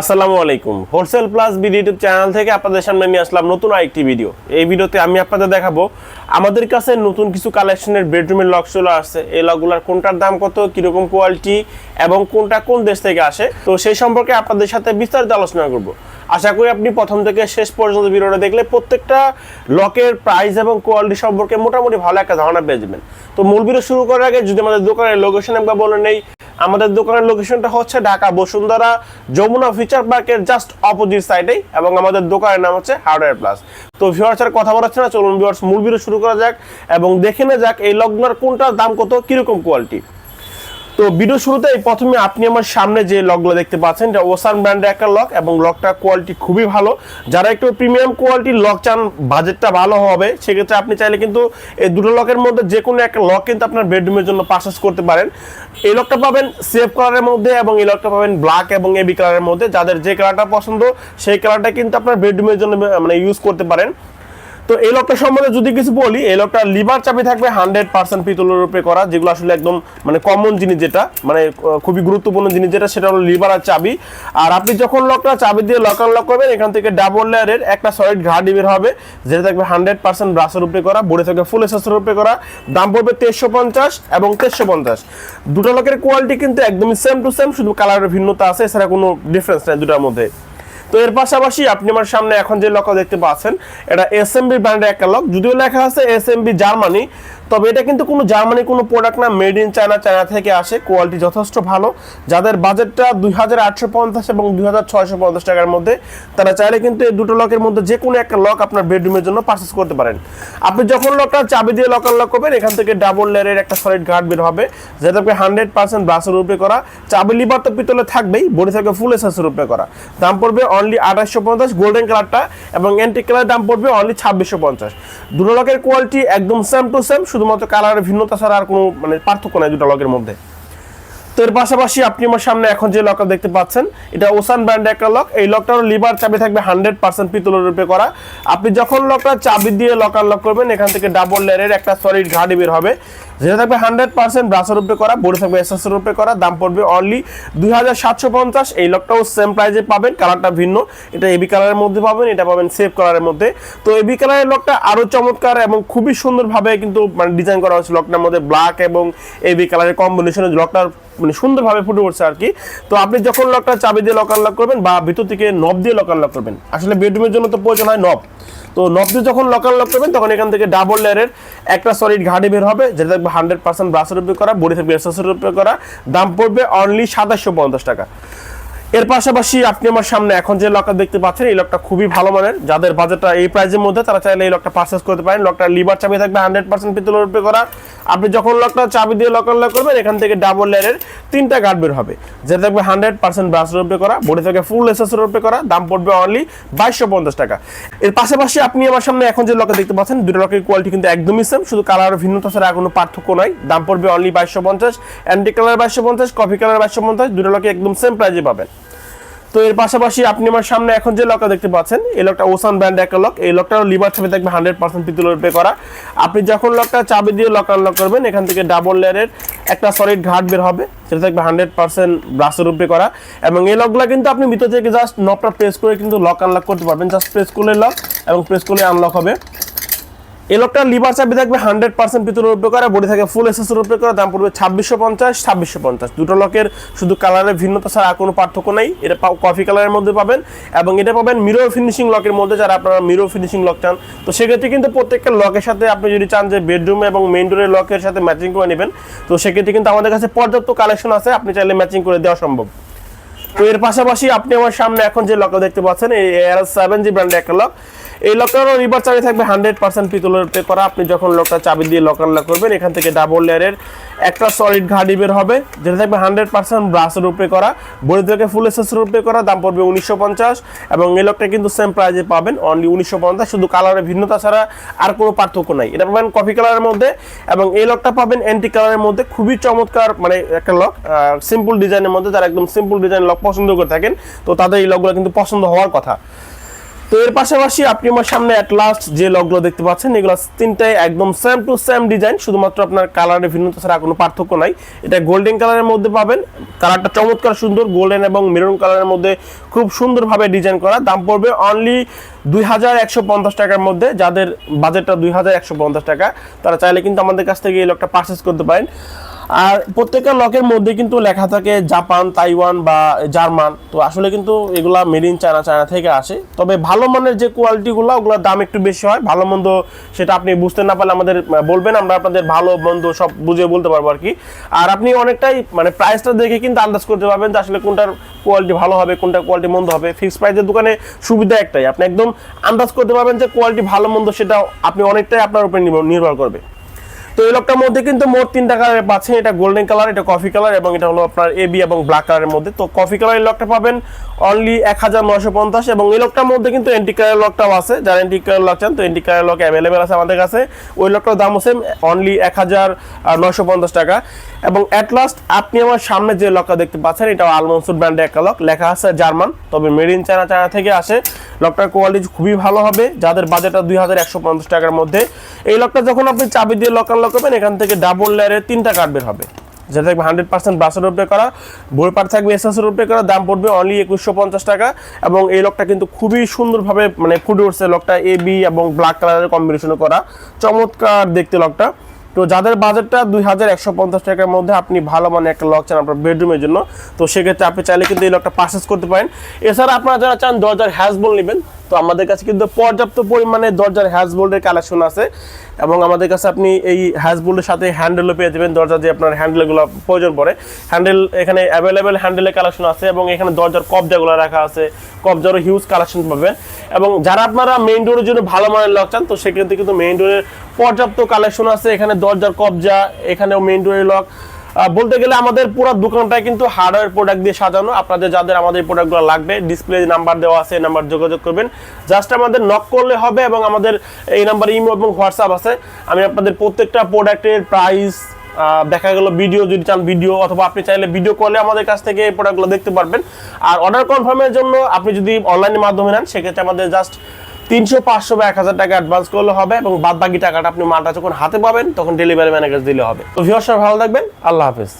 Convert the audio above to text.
আসসালামু আলাইকুম। Wholesale plus BD YouTube channel থেকে আপনাদের সামনে নিয়ে আসলাম নতুন আরেকটি ভিডিও এই ভিডিওতে আমি আপনাদের দেখাবো, আমাদের কাছে নতুন কিছু কালেকশনের বেডরুমের লক চলে আসছে। এই লকগুলোর কোনটার দাম কত, কীরকম কোয়ালিটি এবং কোনটা কোন দেশ থেকে আসে? তো সেই সম্পর্কে আপনাদের সাথে বিস্তারিত আলোচনা করব। আশা করি আপনি প্রথম থেকে শেষ পর্যন্ত ভিডিওটা দেখলে প্রত্যেকটা লকের প্রাইস এবং কোয়ালিটি সম্পর্কে মোটামুটি ভালো একটা ধারণা পেয়ে যাবেন। তো মূল ভিডিও শুরু করার আগে যদি আমাদের দোকানের লোকেশন একবার বলে নেই আমাদের দোকানের লোকেশনটা হচ্ছে ঢাকা বসুন্ধরা যমুনা ফিচার পার্কের জাস্ট অপোজিট সাইডেই এবং আমাদের দোকানের নাম হচ্ছে হার্ডওয়্যার প্লাস তো ভিউয়ার্স আর কথা বলাচ্ছে না, চলুন ভিউয়ার্স মূল ভিডিও শুরু করা যাক, এবং দেখে না যাক এই লগ্নার কোনটার দাম কত, কীরকম কোয়ালিটি তো ভিডিও শুরুতে প্রথমে আপনি আমার সামনে যে লকগুলো দেখতে পাচ্ছেন, এটা ওসান ব্র্যান্ডের একটা লক এবং লকটা কোয়ালিটি খুবই ভালো। যারা একটু প্রিমিয়াম কোয়ালিটির লক চান বাজেটটা ভালো হবে, সেক্ষেত্রে আপনি চাইলে কিন্তু এই দুটো লকের মধ্যে যে কোনো একটা লক কিন্তু আপনার বেডরুমের জন্য পারচেস করতে পারেন। এই লকটা পাবেন সেফ কালারের মধ্যে এবং এই লকটা পাবেন ব্ল্যাক এবং এবি কালারের মধ্যে। যাদের যে কালারটা পছন্দ, সেই কালারটা কিন্তু আপনার বেডরুমের জন্য মানে ইউজ করতে পারেন। তো এই লকটা সম্বন্ধে যদি কিছু বলি, এই লকটা লিভার চাবি থাকবে হান্ড্রেড পার্সেন্ট পিতলের উপরে করা, যেগুলো আসলে একদম মানে কমন জিনিস যেটা মানে খুবই গুরুত্বপূর্ণ জিনিস যেটা, সেটা হলো লিভার আর চাবি। আর আপনি যখন লকটা চাবি দিয়ে লক আনলক করবেন, এখান থেকে ডাবল লেয়ারের একটা সলিড ঘাট বের হবে, যেটা থাকবে হান্ড্রেড পার্সেন্ট ব্রাসের উপরে করা বডি থাকবে ফুল এসেসের উপরে করা, দাম পড়বে তেইশশো পঞ্চাশ এবং তেইশশো পঞ্চাশ। দুটো লকের কোয়ালিটি কিন্তু একদমই সেম টু সেম শুধু কালারের ভিন্নতা আছে, এছাড়া কোনো ডিফারেন্স নেই দুটার মধ্যে। তো এর পাশাপাশি আপনি আমার সামনে এখন যে লক দেখতে পাচ্ছেন, এটা এস এসএমবি ব্র্যান্ডের একটা লক যদিও লেখা আছে এসএমবি জার্মানি, তবে এটা কিন্তু কোনো জার্মানি কোনো প্রোডাক্ট না মেড ইন চায়না চায়না থেকে আসে। কোয়ালিটি যথেষ্ট ভালো। যাদের বাজেটটা দুই হাজার আটশো পঞ্চাশ এবং দুই হাজার ছয়শো পঞ্চাশ টাকার মধ্যে, তারা চাইলে কিন্তু এই দুটো লকের মধ্যে যে কোনো একটা লক আপনার বেডরুমের জন্য পারচেস করতে পারেন। আপনি যখন লকটা চাবি দিয়ে লক আনলক করবেন, এখান থেকে ডাবল লেয়ারের একটা সলিড গার্ড বের হবে, যেটা আপনি হান্ড্রেড পার্সেন্ট ব্রাসের উপরে করা। চাবি লিভার তো পিতলে থাকবেই বডি থাকবে ফুল এসেসের উপরে করা। দাম পড়বে অনলি আঠাশশো পঞ্চাশ গোল্ডেন কালারটা এবং অ্যান্টিক কালার দাম পড়বে অনলি ছাব্বিশশো পঞ্চাশ। দুটো লকের কোয়ালিটি একদম সেম টু সেম শুধুমাত্র কালারের ভিন্নতা ছাড়া আর কোনো মানে পার্থক্য নাই দুটো লকের মধ্যে। তো এর পাশাপাশি আপনি আমার সামনে এখন যে লকটা দেখতে পাচ্ছেন, এটা ওসান ব্র্যান্ডের একটা লক এই লকটার লিভার চাবি থাকবে হান্ড্রেড পার্সেন্ট পিতলের রূপে করা। আপনি যখন লকটা চাবি দিয়ে লক আনলক করবেন, এখান থেকে ডাবল লেয়ারের একটা সলিড ঘাড়ি বের হবে। যেটা থাকবে হান্ড্রেড পার্সেন্ট ব্রাসের রূপে করা বডি থাকবে এসএস এর রূপে করা, দাম পড়বে অনলি দুই হাজার সাতশো পঞ্চাশ। এই লকটাও সেম প্রাইজে পাবেন কালারটা ভিন্ন। এটা এবি কালারের মধ্যে পাবেন, এটা পাবেন সেফ কালারের মধ্যে। তো এবি কালারের লকটা আরও চমৎকার এবং খুবই সুন্দরভাবে কিন্তু মানে ডিজাইন করা হয়েছে লকটার মধ্যে ব্ল্যাক এবং এবি কালারের কম্বিনেশনে লকটার মানে সুন্দরভাবে ফুটে উঠছে আর কি। তো আপনি যখন লকটা চাবি দিয়ে লক আনলক করবেন বা ভিতর থেকে নব দিয়ে লক আনলক করবেন, আসলে বেডরুমের জন্য তো প্রয়োজন হয় নব তো নব দিয়ে যখন লক আনলক করবেন, তখন এখান থেকে ডাবল লেয়ারের একটা সলিড ঘাটে বের হবে, যেটা থাকবে হান্ড্রেড পার্সেন্ট ব্রাসের উপরে করা বডি থাকবে এসএসের উপরে করা, দাম পড়বে অনলি সাতাশশো পঞ্চাশ টাকা। এর পাশাপাশি আপনি আমার সামনে এখন যে লকটা দেখতে পাচ্ছেন, এই লকটা খুবই ভালো মানের। যাদের বাজেটটা এই প্রাইজের মধ্যে, তারা চাইলে এই লকটা পারচেস করতে পারেন। লকটা লিভার চাবি থাকবে হান্ড্রেড পার্সেন্ট পিতলের উপরে করা। আপনি যখন লকটা চাবি দিয়ে লক আনলক করবেন, এখান থেকে ডাবল লেয়ারের তিনটা গার্ড বের হবে। যেটা থাকবে হান্ড্রেড পার্সেন্ট ব্রাসের উপরে করা বডি থেকে ফুল এসএসের উপরে করা, দাম পড়বে অনলি বাইশশো পঞ্চাশ টাকা। এর পাশাপাশি আপনি আমার সামনে এখন যে লকটা দেখতে পাচ্ছেন, দুটো লকের কোয়ালিটি কিন্তু একদমই সেম শুধু কালার ভিন্নতা ছাড়া কোনো পার্থক্য নাই। দাম পড়বে অনলি বাইশশো পঞ্চাশ অ্যান্টি কালার বাইশশো পঞ্চাশ কফি কালার বাইশশো পঞ্চাশ, দুটো লকে একদম সেম প্রাইজে পাবেন। তো এর পাশাপাশি আপনি আমার সামনে এখন যে লকটা দেখতে পাচ্ছেন, এই লকটা ওসান ব্র্যান্ড একটা লক এই লকটারও লিভার চাবি থাকবে হান্ড্রেড পার্সেন্ট পিতলের পে করা। আপনি যখন লকটা চাবি দিয়ে লক আনলক করবেন, এখান থেকে ডাবল লেয়ারের একটা সলিড ঘাট বের হবে, সেটা থাকবে হান্ড্রেড পার্সেন্ট ব্রাসের উপরে করা। এবং এই লকগুলো কিন্তু আপনি ভিতর থেকে জাস্ট নবটা প্রেস করে কিন্তু লক আনলক করতে পারবেন। জাস্ট প্রেস করলে লক এবং প্রেস করলে আনলক হবে। এই লোকটার লিভার চাবি থাকবে হান্ড্রেড পার্সেন্ট পিতলের উপরে করা বডি থাকে ফুল এসএসের উপরে করা, দাম পড়বে ছাব্বিশশো পঞ্চাশ ছাব্বিশশো পঞ্চাশ। দুটো লকের শুধু কালারের ভিন্নতা ছাড়া কোনো পার্থক্য নেই। এটা কফি কালারের মধ্যে পাবেন এবং এটা পাবেন মিরর ফিনিশিং লকের মধ্যে, যারা আপনারা মিরর ফিনিশিং লক চান। তো সেক্ষেত্রে কিন্তু প্রত্যেকটা লকের সাথে আপনি যদি চান যে বেডরুম এবং মেইন ডোরের লকের সাথে ম্যাচিং করে নেবেন, তো সেক্ষেত্রে কিন্তু আমাদের কাছে পর্যাপ্ত কালেকশন আছে, আপনি চাইলে ম্যাচিং করে দেওয়া সম্ভব। তো এর পাশাপাশি আপনি আমার সামনে এখন যে লকটা দেখতে পাচ্ছেন, এই এয়ার সেভেন জি ব্র্যান্ডের একটা লক এই লকটারও রিভার চাবি থাকবে হান্ড্রেড পার্সেন্ট পিতলের করা আপনি যখন লকটা চাবি দিয়ে লক আনলক করবেন, এখান থেকে ডাবল লেয়ারের একটা সলিড ঘাড়ি বের হবে, যেটা থাকবে হান্ড্রেড পার্সেন্ট ব্রাসের উপরে করা, বডি থেকে ফুল এসেসের উপরে করা, দাম পড়বে উনিশশো পঞ্চাশ। এবং এই লকটা কিন্তু সেম প্রাইজে পাবেন অনলি উনিশশো পঞ্চাশ। শুধু কালারের ভিন্নতা ছাড়া আর কোনো পার্থক্য নাই। এটা পাবেন কফি কালারের মধ্যে। এবং এই লকটা পাবেন অ্যান্টি কালারের মধ্যে। খুবই চমৎকার মানে একটা লক সিম্পল ডিজাইনের মধ্যে। যারা একদম সিম্পল ডিজাইন লক পছন্দ করে থাকেন, তো তাদের এই লকগুলো কিন্তু পছন্দ হওয়ার কথা। তো এর পাশাপাশি আপনি আমার সামনে অ্যাট লাস্ট যে লগগুলো দেখতে পাচ্ছেন, এগুলো তিনটাই একদম সেম টু সেম ডিজাইন শুধুমাত্র আপনার কালারের ভিন্নতা ছাড়া কোনো পার্থক্য নাই। এটা গোল্ডেন কালারের মধ্যে পাবেন। কালারটা চমৎকার সুন্দর গোল্ডেন এবং মেরুন কালারের মধ্যে খুব সুন্দরভাবে ডিজাইন করা। দাম পড়বে অনলি দুই হাজার একশো পঞ্চাশ টাকার মধ্যে। যাদের বাজেটটা দুই হাজার একশো পঞ্চাশ টাকা, তারা চাইলে কিন্তু আমাদের কাছ থেকে এই লকটা পারচেস করতে পারেন। আর প্রত্যেকটা লকের মধ্যে কিন্তু লেখা থাকে জাপান, তাইওয়ান বা জার্মান। তো আসলে কিন্তু এগুলা মেড ইন চায়না চায়না থেকে আসে। তবে ভালো মানের যে কোয়ালিটিগুলো ওগুলোর দাম একটু বেশি হয়। ভালো মন্দ সেটা আপনি বুঝতে না পারলে আমাদের বলবেন, আমরা আপনাদের ভালো, মন্দ সব বুঝিয়ে বলতে পারব আর কি। আর আপনি অনেকটাই মানে প্রাইসটা দেখে কিন্তু আন্দাজ করতে পারবেন যে আসলে কোনটার কোয়ালিটি ভালো হবে, কোনটা কোয়ালিটি মন্দ হবে। ফিক্সড প্রাইসের দোকানে সুবিধা একটাই। আপনি একদম আন্দাজ করতে পারবেন যে কোয়ালিটি ভালো, মন্দ সেটা আপনি অনেকটাই আপনার উপর নির্ভর- নির্ভর করবে। তো এই লকটার মধ্যে কিন্তু মোট তিনটা কালার পাচ্ছেন। এটা গোল্ডেন কালার এটা কফি কালার এবং এটা হলো আপনার এবি এবং ব্ল্যাক কালারের মধ্যে। তো কফি কালার এই লকটা পাবেন অনলি এক হাজার নয়শো পঞ্চাশ এবং এই লকটার মধ্যে কিন্তু এন্টি কালার লকটাও আছে। যারা এন্টি কালার লক চান, তো এন্টি কালার লক অ্যাভেলেবেল আছে আমাদের কাছে। ওই লকটার দাম হচ্ছে অনলি এক হাজার নয়শো পঞ্চাশ টাকা। এবং অ্যাট লাস্ট আপনি আমার সামনে যে লকটা দেখতে পাচ্ছেন এটা আলমনসুর ব্র্যান্ডের একটা লক লেখা আছে জার্মান, তবে মেড ইন চায়না চায়না থেকে আসে। লকটার কোয়ালিটি খুবই ভালো হবে। যাদের বাজেটটা দুই হাজার একশো পঞ্চাশ টাকার মধ্যে। এই লকটা যখন আপনি চাবি দিয়ে লক আনলক করবেন, এখান থেকে ডাবল লেয়ারের তিনটা কার্ড বের হবে। যেটা থাকবে হান্ড্রেড পার্সেন্ট ব্রাসের উপরে করা বই পার থাকবে এসএসের উপরে করা, দাম পড়বে অনলি একুশশো পঞ্চাশ টাকা এবং এই লকটা কিন্তু খুবই সুন্দরভাবে মানে ফুটে উঠছে লকটা এ বি এবং ব্ল্যাক কালারের কম্বিনেশনে করা। চমৎকার দেখতে লকটা তো যাদের বাজেটটা দুই হাজার একশো পঞ্চাশ টাকার মধ্যে আপনি ভালো মানে একটা লক চান আপনার বেডরুমের জন্য, তো সেক্ষেত্রে আপনি চাইলে কিন্তু এই লকটা পারচেস করতে পারেন। এছাড়া আপনারা যারা চান দরজার হ্যাজবল নেবেন তো আমাদের কাছে কিন্তু পর্যাপ্ত পরিমাণে দরজার হ্যাজবোল্ডের কালেকশন আছে এবং আমাদের কাছে আপনি এই হ্যাজবোল্ডের সাথে হ্যান্ডেলও পেয়ে যাবেন। দরজা যে আপনার হ্যান্ডেলগুলো প্রয়োজন পড়ে। হ্যান্ডেল এখানে অ্যাভেলেবেল হ্যান্ডেলের কালেকশন আছে এবং এখানে দরজার কবজাগুলো রাখা আছে। কবজারও হিউজ কালেকশন পাবেন। এবং যারা আপনারা মেইন ডোরের জন্য ভালো মানের লক চান, তো সেক্ষেত্রে কিন্তু মেইন ডোরের পর্যাপ্ত কালেকশন আছে। এখানে দরজার কবজা, এখানেও মেইন ডোরের লক বলতে গেলে আমাদের পুরো দোকানটাই কিন্তু হার্ডওয়্যার প্রোডাক্ট দিয়ে সাজানো। আপনাদের যাদের আমাদের প্রোডাক্টগুলো লাগবে ডিসপ্লে নাম্বার দেওয়া আছে, এই নাম্বার যোগাযোগ করবেন। জাস্ট আমাদের নক করলে হবে এবং আমাদের এই নাম্বার ইমো এবং হোয়াটসঅ্যাপ আছে। আমি আপনাদের প্রত্যেকটা প্রোডাক্টের প্রাইস দেখা গেল ভিডিও যদি চান ভিডিও অথবা আপনি চাইলে ভিডিও কলে আমাদের কাছ থেকে এই প্রোডাক্টগুলো দেখতে পারবেন। আর অর্ডার কনফার্মের জন্য আপনি যদি অনলাইনের মাধ্যমে নেন, সেক্ষেত্রে আমাদের জাস্ট তিনশো, পাঁচশো বা এক হাজার টাকা অ্যাডভান্স করলে হবে এবং বাদ বাকি টাকাটা আপনি মালটা যখন হাতে পাবেন, তখন ডেলিভারি ম্যানেজার দিলে হবে। তো সবাই ভালো থাকবেন, আল্লাহ হাফেজ।